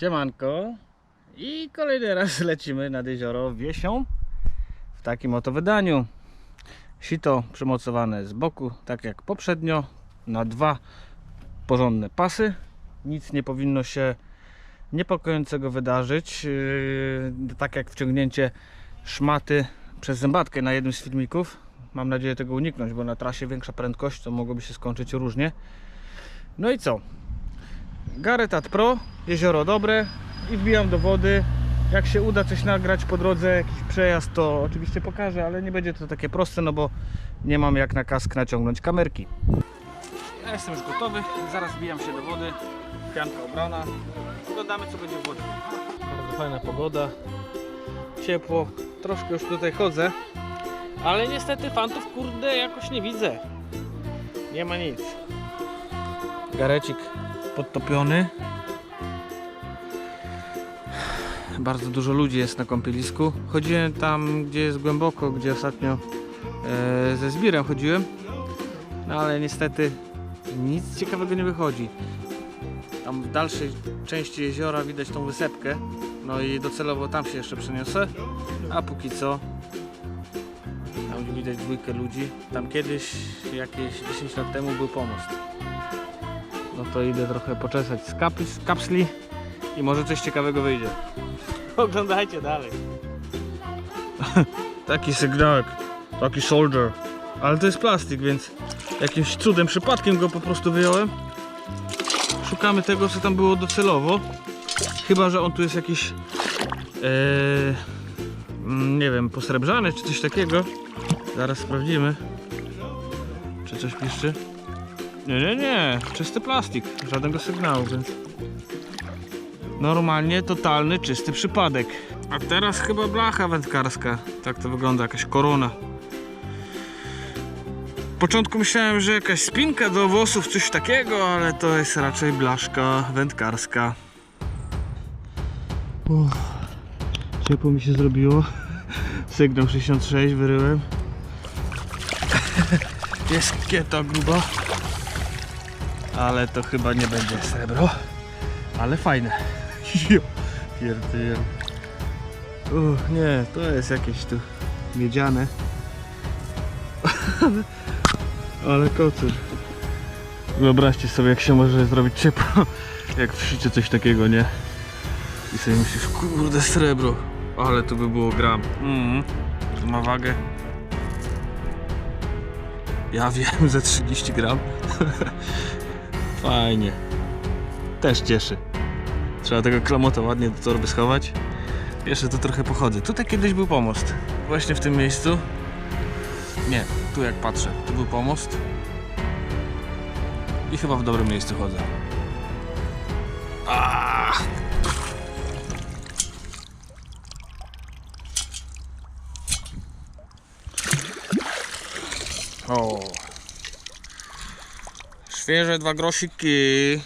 Siemanko. I kolejny raz lecimy nad jezioro Wiesią w takim oto wydaniu. Sito przymocowane z boku, tak jak poprzednio, na dwa porządne pasy. Nic nie powinno się niepokojącego wydarzyć. Yy, tak jak wciągnięcie szmaty przez zębatkę na jednym z filmików. Mam nadzieję tego uniknąć, bo na trasie większa prędkość to mogłoby się skończyć różnie. No i co? Garetat Pro, jezioro dobre i wbijam do wody. Jak się uda coś nagrać po drodze, jakiś przejazd, to oczywiście pokażę, ale nie będzie to takie proste, no bo nie mam jak na kask naciągnąć kamerki. Ja jestem już gotowy, zaraz wbijam się do wody, pianka ubrana. Oglądamy co będzie w wodzie. Bardzo fajna pogoda, ciepło, troszkę już tutaj chodzę, ale niestety fantów kurde jakoś nie widzę. Nie ma nic. Garecik podtopiony. Bardzo dużo ludzi jest na kąpielisku. Chodziłem tam, gdzie jest głęboko, gdzie ostatnio e, ze zbirem chodziłem. No ale niestety nic ciekawego nie wychodzi. Tam w dalszej części jeziora widać tą wysepkę. No i docelowo tam się jeszcze przeniosę. A póki co tam widać dwójkę ludzi. Tam kiedyś, jakieś 10 lat temu był pomost. No to idę trochę poczesać z, kap z kapsli i może coś ciekawego wyjdzie. Oglądajcie dalej. taki sygnałek, taki soldier. Ale to jest plastik, więc jakimś cudem, przypadkiem go po prostu wyjąłem. Szukamy tego, co tam było docelowo. Chyba, że on tu jest jakiś, e, mm, nie wiem, posrebrzany czy coś takiego. Zaraz sprawdzimy. Czy coś piszczy? Nie, nie, nie. Czysty plastik. Żadnego sygnału, więc... Normalnie totalny, czysty przypadek. A teraz chyba blacha wędkarska. Tak to wygląda, jakaś korona. W początku myślałem, że jakaś spinka do włosów, coś takiego, ale to jest raczej blaszka wędkarska. Uff, ciepło mi się zrobiło. Sygnał 66 wyryłem. Jest kieta gruba. Ale to chyba nie będzie srebro. Ale fajne. Jo, Pierdyl. Uch, nie, to jest jakieś tu miedziane. Ale kocyr. Wyobraźcie sobie, jak się może zrobić ciepło, jak w coś takiego, nie? I sobie myślisz, kurde, srebro. Ale to by było gram. Mhm. To ma wagę. Ja wiem, ze 30 gram. Fajnie. Też cieszy. Trzeba tego klamota ładnie do torby schować. Jeszcze tu trochę pochodzę. Tutaj kiedyś był pomost. Właśnie w tym miejscu. Nie, tu jak patrzę, tu był pomost. I chyba w dobrym miejscu chodzę. Aaaa! O. Świeże dwa grosiki.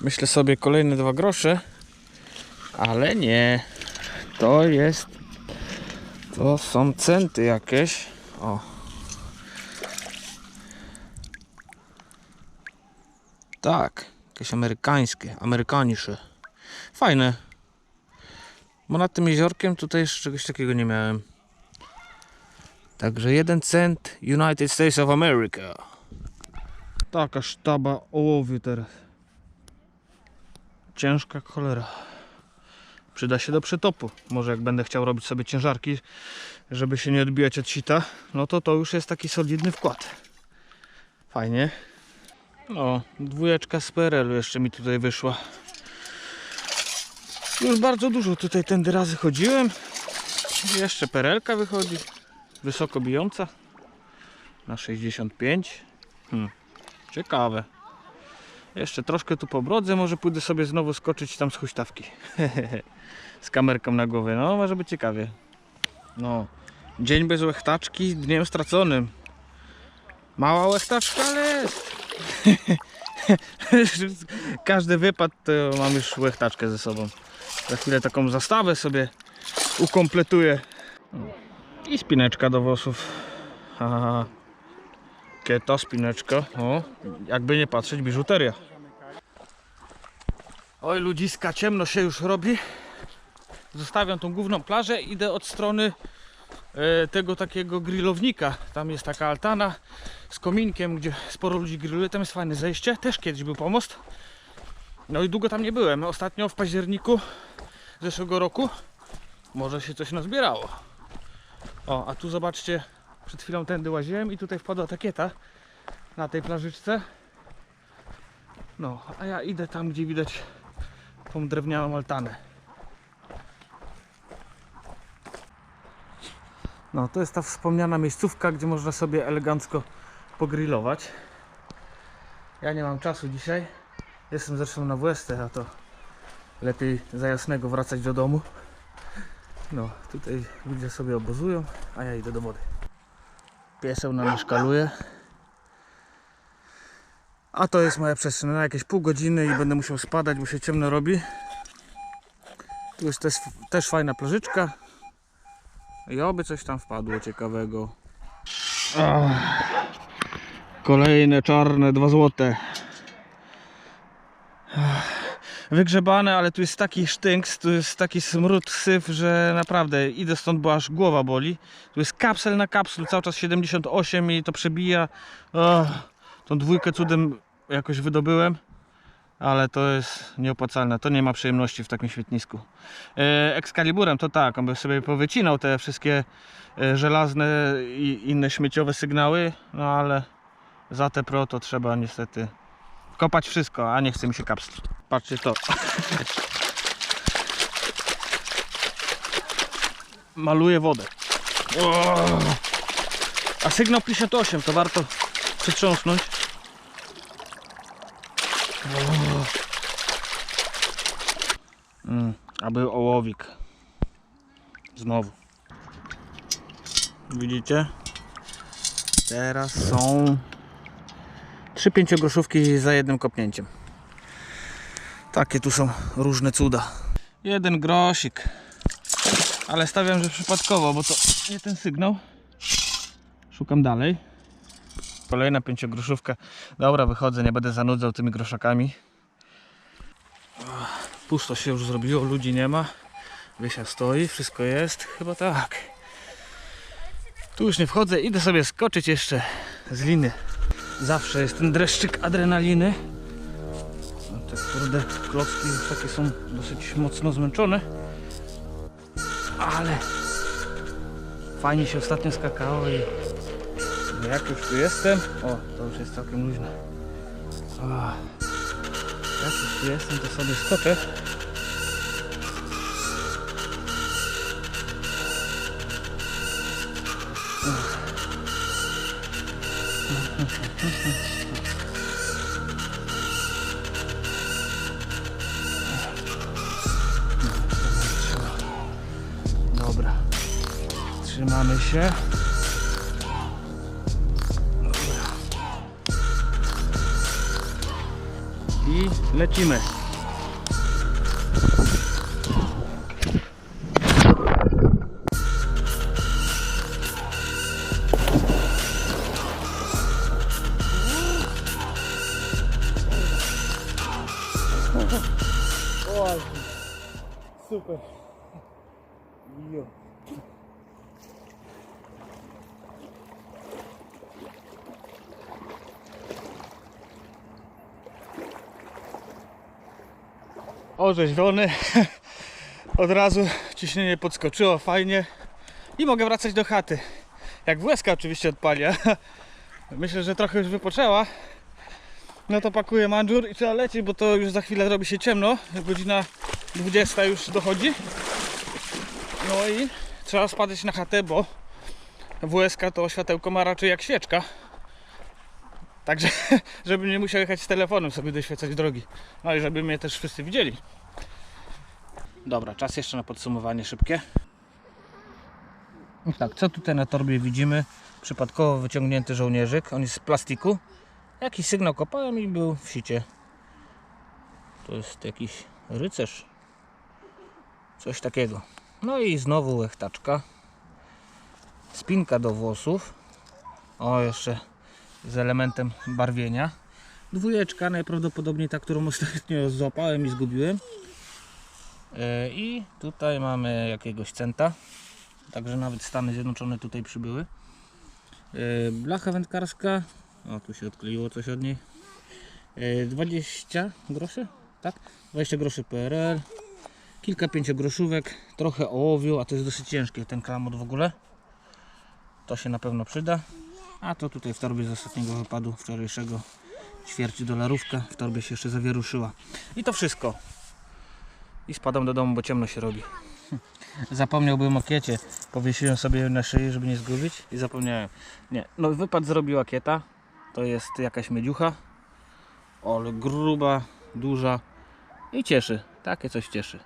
Myślę sobie kolejne dwa grosze. Ale nie. To jest. To są centy jakieś. O. Tak. Jakieś amerykańskie. Amerykanisze. Fajne. Bo nad tym jeziorkiem tutaj jeszcze czegoś takiego nie miałem. Także jeden cent United States of America. Taka sztaba ołowiu teraz. Ciężka cholera. Przyda się do przetopu. Może jak będę chciał robić sobie ciężarki, żeby się nie odbijać od sita, no to to już jest taki solidny wkład. Fajnie. No, dwójeczka z PRL-u jeszcze mi tutaj wyszła. Już bardzo dużo tutaj tędy razy chodziłem. Jeszcze perelka wychodzi. Wysoko bijąca. Na 65. Hmm. Ciekawe. Jeszcze troszkę tu pobrodzę, może pójdę sobie znowu skoczyć tam z huśtawki. z kamerką na głowie. No, może być ciekawie. No. Dzień bez łechtaczki, dniem straconym. Mała łechtaczka, ale jest. Każdy wypad to mam już łechtaczkę ze sobą. Za chwilę taką zastawę sobie ukompletuję. I spineczka do włosów. Ha, ha, ha. Kieta, spineczka. O, jakby nie patrzeć, biżuteria. Oj ludziska, ciemno się już robi. Zostawiam tą główną plażę, idę od strony e, tego takiego grillownika. Tam jest taka altana z kominkiem, gdzie sporo ludzi grilluje. Tam jest fajne zejście. Też kiedyś był pomost. No i długo tam nie byłem. Ostatnio w październiku zeszłego roku może się coś nazbierało. O, a tu zobaczcie, przed chwilą tędy łaziłem i tutaj wpadła takieta na tej plażyczce. No, a ja idę tam, gdzie widać tą drewnianą altanę. No, to jest ta wspomniana miejscówka, gdzie można sobie elegancko pogrillować. Ja nie mam czasu dzisiaj. Jestem zresztą na WST, a to lepiej za jasnego wracać do domu. No, tutaj ludzie sobie obozują, a ja idę do wody. Pieseł na mnie szkaluje. A to jest moja przestrzeń na jakieś pół godziny i będę musiał spadać, bo się ciemno robi. Tu jest też, też fajna plażyczka. I oby coś tam wpadło ciekawego. Ach, kolejne czarne, dwa złote. Ach, Wygrzebane, ale tu jest taki sztynks, tu jest taki smród, syf, że naprawdę idę stąd, bo aż głowa boli. Tu jest kapsel na kapsel, cały czas 78 i to przebija. Ach, tą dwójkę cudem jakoś wydobyłem, ale to jest nieopłacalne. To nie ma przyjemności w takim świetnisku. E, Excaliburem to tak, on by sobie powycinał te wszystkie e, żelazne i inne śmieciowe sygnały, no ale za te pro to trzeba niestety kopać wszystko, a nie chce mi się kapsli. Patrzcie to. Maluje wodę. A sygnał 58 to warto przytrząsnąć. Mm, aby ołowik. Znowu. Widzicie? Teraz są trzy pięciogroszówki za jednym kopnięciem. Takie tu są różne cuda. Jeden grosik. Ale stawiam, że przypadkowo, bo to nie ten sygnał. Szukam dalej. Kolejna pięciogroszówka. Dobra, wychodzę, nie będę zanudzał tymi groszakami. Pusto się już zrobiło, ludzi nie ma. Wysia stoi, wszystko jest, chyba tak. Tu już nie wchodzę, idę sobie skoczyć jeszcze z liny. Zawsze jest ten dreszczyk adrenaliny. No te kurde klocki już takie są dosyć mocno zmęczone. Ale fajnie się ostatnio skakało i no jak już tu jestem, o to już jest całkiem luźne. O, jak już tu jestem, to sobie skoczę. Się. I lecimy. Super. Jo. Orzeźwiony. Od razu ciśnienie podskoczyło fajnie. I mogę wracać do chaty. Jak łezka oczywiście odpalia. Myślę, że trochę już wypoczęła. No to pakuję manżur i trzeba lecieć, bo to już za chwilę robi się ciemno. Godzina 20 już dochodzi. No i trzeba spadać na chatę, bo WSK to światełko ma raczej jak świeczka. Także, żebym nie musiał jechać z telefonem sobie doświecać drogi. No i żeby mnie też wszyscy widzieli. Dobra, czas jeszcze na podsumowanie szybkie. I tak, co tutaj na torbie widzimy? Przypadkowo wyciągnięty żołnierzyk. On jest z plastiku. Jakiś sygnał kopałem i był w sicie. To jest jakiś rycerz. Coś takiego. No i znowu łechtaczka. Spinka do włosów. O, jeszcze z elementem barwienia. Dwójeczka najprawdopodobniej ta, którą ostatnio złapałem i zgubiłem. E, I tutaj mamy jakiegoś centa. Także nawet Stany Zjednoczone tutaj przybyły. E, Blacha wędkarska. O, tu się odkleiło coś od niej. E, 20 groszy, tak? 20 groszy PRL. Kilka pięciogroszówek. Trochę ołowiu, a to jest dosyć ciężkie ten klamot w ogóle. To się na pewno przyda. A to tutaj w torbie z ostatniego wypadu wczorajszego ćwierć dolarówka. W torbie się jeszcze zawieruszyła. I to wszystko. I spadam do domu, bo ciemno się robi. Zapomniałbym o kiecie. Powiesiłem sobie na szyi, żeby nie zgubić i zapomniałem. Nie, no wypad zrobiła kieta. To jest jakaś miedziucha. Ale gruba, duża i cieszy. Takie coś cieszy.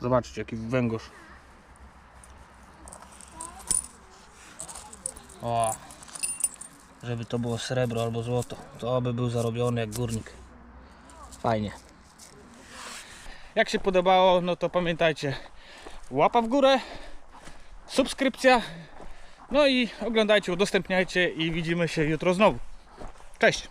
Zobaczcie, jaki węgorz. O, żeby to było srebro albo złoto. To by był zarobiony jak górnik. Fajnie. Jak się podobało, no to pamiętajcie, łapa w górę, subskrypcja, no i oglądajcie, udostępniajcie i widzimy się jutro znowu. Cześć!